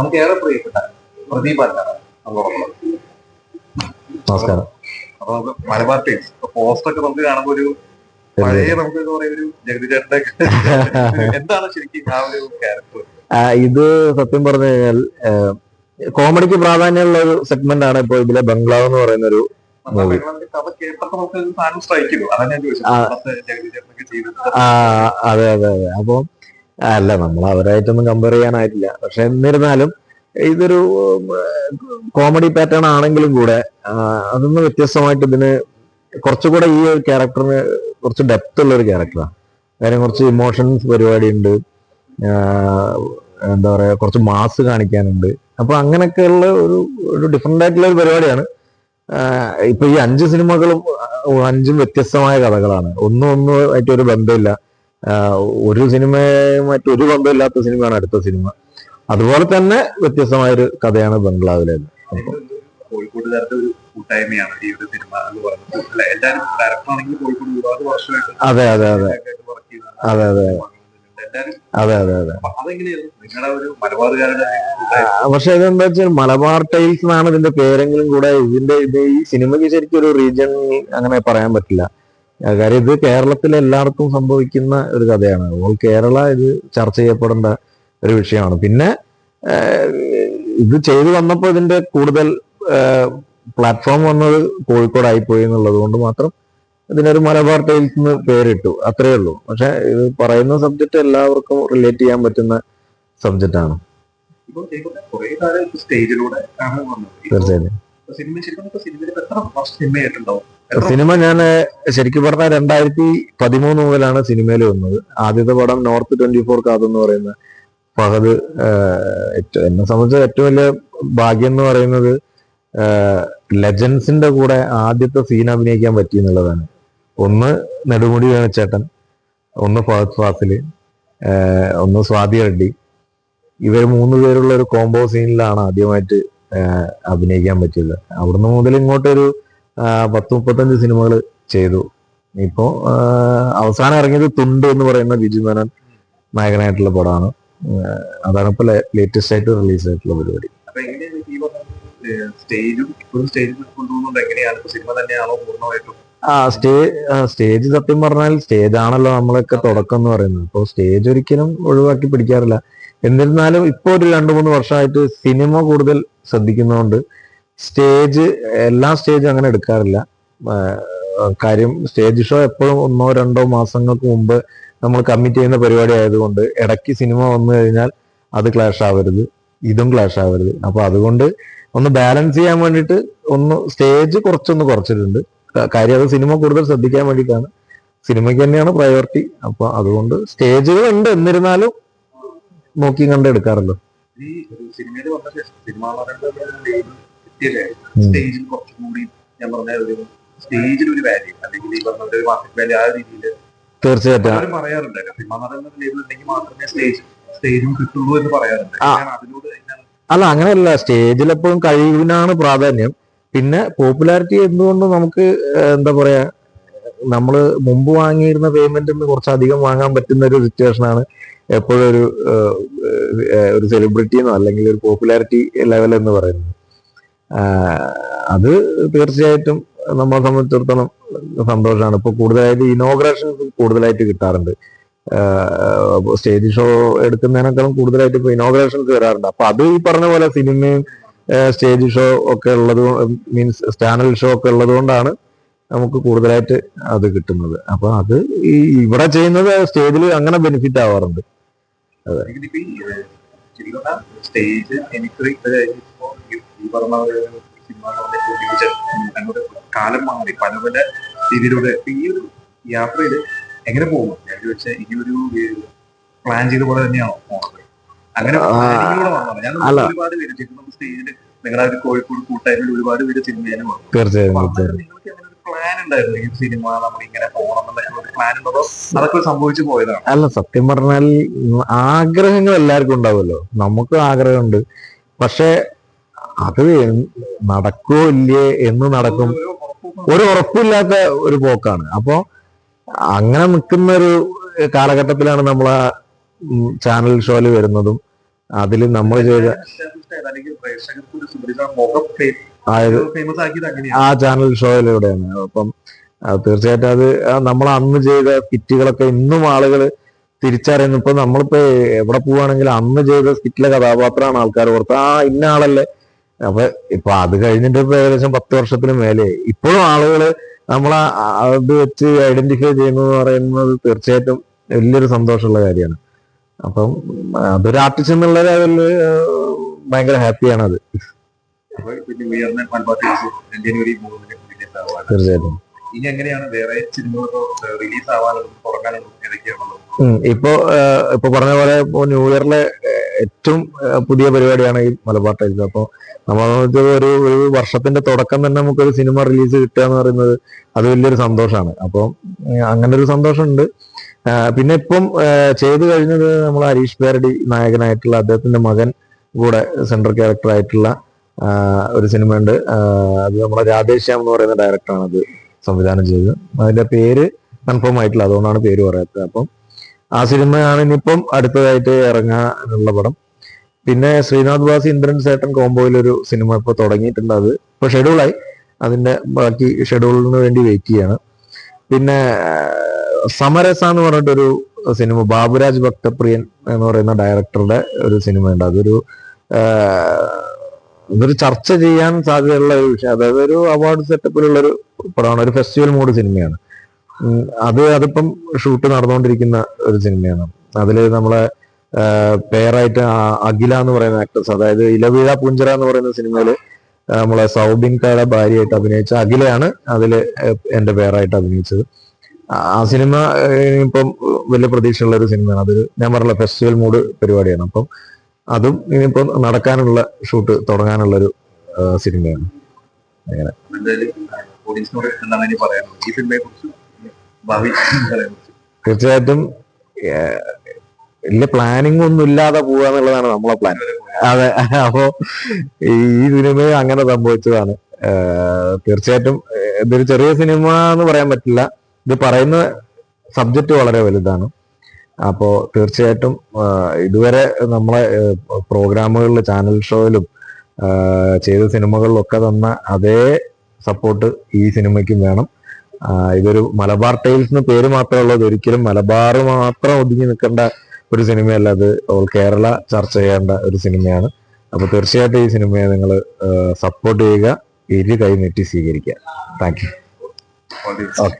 നമുക്ക് ഏറെ പ്രിയപ്പെട്ട പ്രദീപ് അല്ലാണ് നമ്മളോടൊപ്പം നമസ്കാരം. അപ്പൊ നമുക്ക് മലബാർ ടൈംസ് പോസ്റ്റ് ഒക്കെ നമുക്ക് കാണുമ്പോൾ ഒരു പഴയ നമുക്ക് എന്താ പറയാ ഒരു ജഗതി ചേട്ടന്റെ എന്താണ് ശരിക്കും ആ ഒരു ക്യാരക്ടർ ഇത് സത്യം പറഞ്ഞു കഴിഞ്ഞാൽ കോമഡിക്ക് പ്രാധാന്യമുള്ള ഒരു സെഗ്മെന്റ് ആണ് ഇപ്പോൾ ഇതിലെ ബംഗ്ലാവ് എന്ന് പറയുന്ന ഒരു ആ, അതെ അതെ അതെ. അപ്പൊ അല്ല നമ്മൾ അവരായിട്ടൊന്നും കമ്പയർ ചെയ്യാനായിട്ടില്ല. പക്ഷെ എന്നിരുന്നാലും ഇതൊരു കോമഡി പാറ്റേൺ ആണെങ്കിലും കൂടെ അതൊന്ന് വ്യത്യസ്തമായിട്ട് ഇതിന് കുറച്ചുകൂടെ ഈ ഒരു ക്യാരക്ടറിന് കുറച്ച് ഡെപ്ത് ഉള്ള ഒരു ക്യാരക്ടറാണ് കാര്യം കുറച്ച് ഇമോഷൻസ് പരിപാടി ഉണ്ട് എന്താ പറയാ കുറച്ച് മാസ് കാണിക്കാനുണ്ട്. അപ്പൊ അങ്ങനെയൊക്കെയുള്ള ഒരു ഒരു ഡിഫറെന്റ് ആയിട്ടുള്ള ഒരു പരിപാടിയാണ്. ഇപ്പൊ ഈ അഞ്ച് സിനിമകളും അഞ്ചും വ്യത്യസ്തമായ കഥകളാണ്. ഒന്നും ഒന്നും ആയിട്ട് ഒരു ബന്ധമില്ല. ഒരു സിനിമയുമായിട്ട് ഒരു ബന്ധമില്ലാത്ത സിനിമയാണ് അടുത്ത സിനിമ. അതുപോലെ തന്നെ വ്യത്യസ്തമായ ഒരു കഥയാണ് ബംഗ്ലാവിലെ അതെ അതെ അതെ. അതെ അതെ അതെ. അതെ അതെ പക്ഷെ ഇതെന്താ വെച്ചാൽ മലബാർ ടൈൽസ് എന്നാണ് ഇതിന്റെ പേരെങ്കിലും കൂടെ ഇതിന്റെ ഇത് ഈ സിനിമയ്ക്ക് ശരിക്കും ഒരു റീജിയൻ അങ്ങനെ പറയാൻ പറ്റില്ല. കാര്യം ഇത് കേരളത്തിലെ എല്ലാവർക്കും സംഭവിക്കുന്ന ഒരു കഥയാണ്. ഓൾ കേരള ഇത് ചർച്ച ചെയ്യപ്പെടേണ്ട ഒരു വിഷയമാണ്. പിന്നെ ഇത് ചെയ്തു വന്നപ്പോൾ ഇതിന്റെ കൂടുതൽ പ്ലാറ്റ്ഫോം വന്നത് കോഴിക്കോടായി പോയി എന്നുള്ളത് കൊണ്ട് മാത്രം ഇതിനൊരു മലബാർ ടൈൽസ് എന്ന് പേരിട്ടു. അത്രയേ ഉള്ളൂ. പക്ഷെ ഇത് പറയുന്ന സബ്ജക്ട് എല്ലാവർക്കും റിലേറ്റ് ചെയ്യാൻ പറ്റുന്ന സബ്ജക്റ്റ് ആണ്. തീർച്ചയായിട്ടും. സിനിമയിൽ എത്ര വർഷം സിനിമയായിട്ടുണ്ടാവും സിനിമ ഞാൻ ശരിക്കും പറഞ്ഞാൽ രണ്ടായിരത്തി പതിമൂന്ന് മുതലാണ് സിനിമയിൽ വന്നത്. ആദ്യത്തെ പടം നോർത്ത് ട്വന്റി ഫോർ കാത് എന്ന് പറയുന്ന ഫഹദ് എന്നെ സംബന്ധിച്ച ഏറ്റവും വലിയ ഭാഗ്യം എന്ന് പറയുന്നത് ലെജൻസിന്റെ കൂടെ ആദ്യത്തെ സീൻ അഭിനയിക്കാൻ പറ്റി എന്നുള്ളതാണ്. ഒന്ന് നെടുമുടി വേണച്ചേട്ടൻ ഒന്ന് ഫഹദ് ഫാസിൽ ഒന്ന് സ്വാതി റെഡ്ഡി. ഇവർ മൂന്ന് പേരുള്ള ഒരു കോംബോ സീനിലാണ് ആദ്യമായിട്ട് അഭിനയിക്കാൻ പറ്റിയത്. അവിടുന്ന് മുതൽ ഇങ്ങോട്ടൊരു പത്ത് മുപ്പത്തഞ്ച് സിനിമകൾ ചെയ്തു. ഇപ്പോ അവസാനം ഇറങ്ങിയത് തുണ്ട് എന്ന് പറയുന്ന ബിജു മേനോൻ നായകനായിട്ടുള്ള പടമാണ്. അതാണ് ഇപ്പൊ ലേറ്റസ്റ്റ് ആയിട്ട് റിലീസ് ആയിട്ടുള്ള പരിപാടി. അപ്പൊ സ്റ്റേജും ആ സ്റ്റേ സ്റ്റേജ് സത്യം പറഞ്ഞാൽ സ്റ്റേജ് ആണല്ലോ നമ്മളൊക്കെ തുടക്കം എന്ന് പറയുന്നത്. അപ്പോൾ സ്റ്റേജ് ഒരിക്കലും ഒഴിവാക്കി പിടിക്കാറില്ല. എന്നിരുന്നാലും ഇപ്പൊ ഒരു രണ്ടു മൂന്ന് വർഷമായിട്ട് സിനിമ കൂടുതൽ ശ്രദ്ധിക്കുന്നതുകൊണ്ട് സ്റ്റേജ് എല്ലാ സ്റ്റേജും അങ്ങനെ എടുക്കാറില്ല. കാര്യം സ്റ്റേജ് ഷോ എപ്പോഴും ഒന്നോ രണ്ടോ മാസങ്ങൾക്ക് മുമ്പ് നമ്മൾ കമ്മിറ്റ് ചെയ്യുന്ന പരിപാടി ആയതുകൊണ്ട് ഇടയ്ക്ക് സിനിമ വന്നു കഴിഞ്ഞാൽ അത് ക്ലാഷ് ആവരുത്. ഇതും ക്ലാഷ് ആവരുത്. അപ്പൊ അതുകൊണ്ട് ഒന്ന് ബാലൻസ് ചെയ്യാൻ വേണ്ടിയിട്ട് ഒന്ന് സ്റ്റേജ് കുറച്ചൊന്ന് കുറച്ചിട്ടുണ്ട്. കാര്യം അത് സിനിമ കൂടുതൽ ശ്രദ്ധിക്കാൻ വേണ്ടിയിട്ടാണ്. സിനിമയ്ക്ക് തന്നെയാണ് പ്രയോറിറ്റി. അപ്പൊ അതുകൊണ്ട് സ്റ്റേജുകൾ ഉണ്ട് എന്നിരുന്നാലും നോക്കി കണ്ട് എടുക്കാറല്ലോ ഈ ഒരു സിനിമയിൽ വന്ന ശേഷം സിനിമ എന്ന് സ്റ്റേജിൽ കുറച്ചും കൂടി ഞാൻ പറഞ്ഞ ഒരു സ്റ്റേജിൽ ഒരു വാല്യൂ അല്ലെങ്കിൽ ഈ പറഞ്ഞ ഒരു മാർക്കറ്റ് വാല്യൂ ആ രീതിയിൽ തീർച്ചയായിട്ടും. പറയാറുണ്ട്. സിനിമ പറയുന്ന ഉണ്ടെങ്കിൽ മാത്രമേ സ്റ്റേജ് സ്റ്റേജും കിട്ടുള്ളൂ എന്ന് പറയാറുണ്ട്. ഞാൻ അതിനോട് അല്ല അങ്ങനെയല്ല. സ്റ്റേജിലെപ്പോഴും കഴിവിനാണ് പ്രാധാന്യം. പിന്നെ പോപ്പുലാരിറ്റി എന്തുകൊണ്ട് നമുക്ക് എന്താ പറയാ നമ്മൾ മുമ്പ് വാങ്ങിയിരുന്ന പേയ്മെന്റ് നിന്ന് കുറച്ചധികം വാങ്ങാൻ പറ്റുന്ന ഒരു സിറ്റുവേഷൻ ആണ് എപ്പോഴും ഒരു ഒരു സെലിബ്രിറ്റി എന്നോ അല്ലെങ്കിൽ ഒരു പോപ്പുലാരിറ്റി ലെവൽ എന്ന് പറയുന്നത്. അത് തീർച്ചയായിട്ടും നമ്മളെ സംബന്ധിച്ചിടത്തോളം സന്തോഷമാണ്. ഇപ്പൊ കൂടുതലായിട്ട് ഇനോഗ്രേഷൻസ് കൂടുതലായിട്ട് കിട്ടാറുണ്ട്. സ്റ്റേജ് ഷോ എടുക്കുന്നതിനേക്കാളും കൂടുതലായിട്ട് ഇപ്പൊ ഇനോഗ്രേഷൻസ് വരാറുണ്ട്. അപ്പൊ അത് ഈ പറഞ്ഞ പോലെ സിനിമയും സ്റ്റേജ് ഷോ ഒക്കെ ഉള്ളത് മീൻസ് ചാനൽ ഷോ ഒക്കെ ഉള്ളത് കൊണ്ടാണ് നമുക്ക് കൂടുതലായിട്ട് അത് കിട്ടുന്നത്. അപ്പൊ അത് ഈ ഇവിടെ ചെയ്യുന്നത് സ്റ്റേജിൽ അങ്ങനെ ബെനിഫിറ്റ് ആവാറുണ്ട്. അതെ. സ്റ്റേജ് എനിക്ക് ഇത് കഴിഞ്ഞപ്പോ ഈ- ഈ പറഞ്ഞ ഒരു സിനിമ എന്ന് പറഞ്ഞ ഡിവിഷൻ ഞങ്ങളുടെ കാലം മാറി. പല പല രീതിയിലൂടെ ഈ ഒരു യാത്രയിൽ എങ്ങനെ പോകും ഞാൻ ചോദിച്ചാൽ ഈ ഒരു പ്ലാൻ ചെയ്ത പോലെ തന്നെയാണോ പോണത്? അങ്ങനെ ഞാൻ. ഒരുപാട് പേര് ചെക്കുന്ന സ്റ്റേജിൽ നിങ്ങളുടെ ഒരു കോഴിക്കോട് കൂട്ടായ്മയിൽ ഒരുപാട് പേര് സിനിമയിലും വന്നു. തീർച്ചയായും സിനിമ പോയതാണ്? അല്ല സത്യം പറഞ്ഞാൽ ആഗ്രഹങ്ങൾ എല്ലാവർക്കും ഉണ്ടാവുമല്ലോ. നമുക്കും ആഗ്രഹമുണ്ട്. പക്ഷെ അത് നടക്കോ ഇല്ലേ എന്ന് നടക്കും. ഒരു ഉറപ്പില്ലാത്ത ഒരു പോക്കാണ്. അപ്പോ അങ്ങനെ നിൽക്കുന്ന ഒരു കാലഘട്ടത്തിലാണ് നമ്മൾ ആ ചാനൽ ഷോയിൽ വരുന്നതും അതിൽ നമ്മൾ ചെയ്ത ആ ചാനൽ ഷോയിലൂടെയാണ് അപ്പം തീർച്ചയായിട്ടും അത് നമ്മൾ അന്ന് ചെയ്ത സ്കിറ്റുകളൊക്കെ ഇന്നും ആളുകൾ തിരിച്ചറിയുന്നു. ഇപ്പൊ നമ്മളിപ്പോ എവിടെ പോവാണെങ്കിലും അന്ന് ചെയ്ത സ്കിറ്റിലെ കഥാപാത്രമാണ് ആൾക്കാർ ഓർത്ത് ആ ഇന്ന ആളല്ലേ അപ്പൊ ഇപ്പൊ അത് കഴിഞ്ഞിട്ട് ഇപ്പൊ ഏകദേശം പത്ത് വർഷത്തിന് മേലെ. ഇപ്പോഴും ആളുകൾ നമ്മളെ അത് വെച്ച് ഐഡന്റിഫൈ ചെയ്യുന്നു എന്ന് പറയുന്നത് തീർച്ചയായിട്ടും വലിയൊരു സന്തോഷമുള്ള കാര്യമാണ്. അപ്പം അതൊരു ആർട്ടിസ്റ്റ് എന്നുള്ള അതിൽ ഭയങ്കര ഹാപ്പിയാണ് അത്. തീർച്ചയായിട്ടും. ഇനി എങ്ങനെയാണ് വേറെ റിലീസ്. ഇപ്പോ ഇപ്പൊ പറഞ്ഞ പോലെ ന്യൂ ഇയറിലെ ഏറ്റവും പുതിയ പരിപാടിയാണ് ഈ മലബാർ ടൈൽസ്. അപ്പോൾ നമ്മൾ ഒരു ഒരു വർഷത്തിന്റെ തുടക്കം തന്നെ നമുക്കൊരു സിനിമ റിലീസ് കിട്ടുക എന്ന് പറയുന്നത് അത് വലിയൊരു സന്തോഷമാണ്. അപ്പോൾ അങ്ങനെ ഒരു സന്തോഷമുണ്ട്. പിന്നെ ഇപ്പം ചെയ്തു കഴിഞ്ഞത് നമ്മൾ ഹരീഷ് പേരടി നായകനായിട്ടുള്ള അദ്ദേഹത്തിന്റെ മകൻ കൂടെ സെൻട്രൽ ക്യാരക്ടർ ആയിട്ടുള്ള ഒരു സിനിമയുണ്ട്. അത് നമ്മുടെ രാധേശ്യാം എന്ന് പറയുന്ന ഡയറക്ടറാണ് അത് സംവിധാനം ചെയ്തത്. അതിന്റെ പേര് കൺഫേം ആയിട്ടുള്ള അതുകൊണ്ടാണ് പേര് പറയാത്തത്. അപ്പം ആ സിനിമയാണ് ഇനിയിപ്പം അടുത്തതായിട്ട് ഇറങ്ങാനുള്ള പടം. പിന്നെ ശ്രീനാഥ് വാസി ഇന്ദ്രൻ സേട്ടൻ കോംബോയിൽ ഒരു സിനിമ ഇപ്പൊ തുടങ്ങിയിട്ടുണ്ട് അത്. ഇപ്പൊ ഷെഡ്യൂളായി അതിന്റെ ബാക്കി ഷെഡ്യൂളിന് വേണ്ടി വെയിറ്റ് ചെയ്യാണ്. പിന്നെ സമരസ എന്ന് പറഞ്ഞിട്ടൊരു സിനിമ ബാബുരാജ് ഭക്തപ്രിയൻ എന്ന് പറയുന്ന ഡയറക്ടറുടെ ഒരു സിനിമ ഉണ്ട്. അതൊരു ഇതൊരു ചർച്ച ചെയ്യാൻ സാധ്യതയുള്ള ഒരു വിഷയം. അതായത് ഒരു അവാർഡ് സെറ്റപ്പിലുള്ള ഒരു പടമാണ്. ഒരു ഫെസ്റ്റിവൽ മൂഡ് സിനിമയാണ് അത് അതിപ്പം ഷൂട്ട് നടന്നുകൊണ്ടിരിക്കുന്ന ഒരു സിനിമയാണ്. അതിൽ നമ്മളെ പേരായിട്ട് അഖില എന്ന് പറയുന്ന ആക്ട്രസ് അതായത് ഇലവീഴ പുഞ്ചര എന്ന് പറയുന്ന സിനിമയിൽ നമ്മളെ സൗബിൻകയുടെ ഭാര്യയായിട്ട് അഭിനയിച്ച അഖിലയാണ് അതിൽ എന്റെ പേരായിട്ട് അഭിനയിച്ചത്. ആ- സിനിമ ഇപ്പം വലിയ പ്രതീക്ഷയുള്ള ഒരു സിനിമയാണ്. അതൊരു ഞാൻ പറഞ്ഞ ഫെസ്റ്റിവൽ മൂഡ് പരിപാടിയാണ്. അപ്പം അതും ഇനിയിപ്പം നടക്കാനുള്ള ഷൂട്ട് തുടങ്ങാനുള്ള ഒരു സിനിമയാണ്. അങ്ങനെ. ഈ സിനിമയെ കുറിച്ച് ഭാവി തീർച്ചയായിട്ടും വലിയ പ്ലാനിങ് ഒന്നും ഇല്ലാതെ പോവുക എന്നുള്ളതാണ് നമ്മളെ പ്ലാൻ അതെ അപ്പോ ഈ സിനിമ അങ്ങനെ സംഭവിച്ചതാണ്. തീർച്ചയായിട്ടും ഇതൊരു ചെറിയ സിനിമ എന്ന് പറയാൻ പറ്റില്ല. ഇത് പറയുന്ന സബ്ജക്റ്റ് വളരെ വലുതാണ്. അപ്പോ തീർച്ചയായിട്ടും ഇതുവരെ നമ്മളെ പ്രോഗ്രാമുകളിൽ ചാനൽ ഷോയിലും ചെയ്ത സിനിമകളിലൊക്കെ തന്ന അതേ സപ്പോർട്ട് ഈ സിനിമയ്ക്കും വേണം. ഇതൊരു മലബാർ ടൈൽസ് എന്ന് പേര് മാത്രമേ ഇത് ഒരിക്കലും മലബാർ മാത്രം ഒതുങ്ങി നിൽക്കേണ്ട ഒരു സിനിമയല്ല. അത് ഓൾ കേരള ചർച്ച ചെയ്യേണ്ട ഒരു സിനിമയാണ്. അപ്പൊ തീർച്ചയായിട്ടും ഈ സിനിമയെ നിങ്ങൾ സപ്പോർട്ട് ചെയ്യുക ഇരു കൈ നെറ്റി സ്വീകരിക്കുക. Thank you okay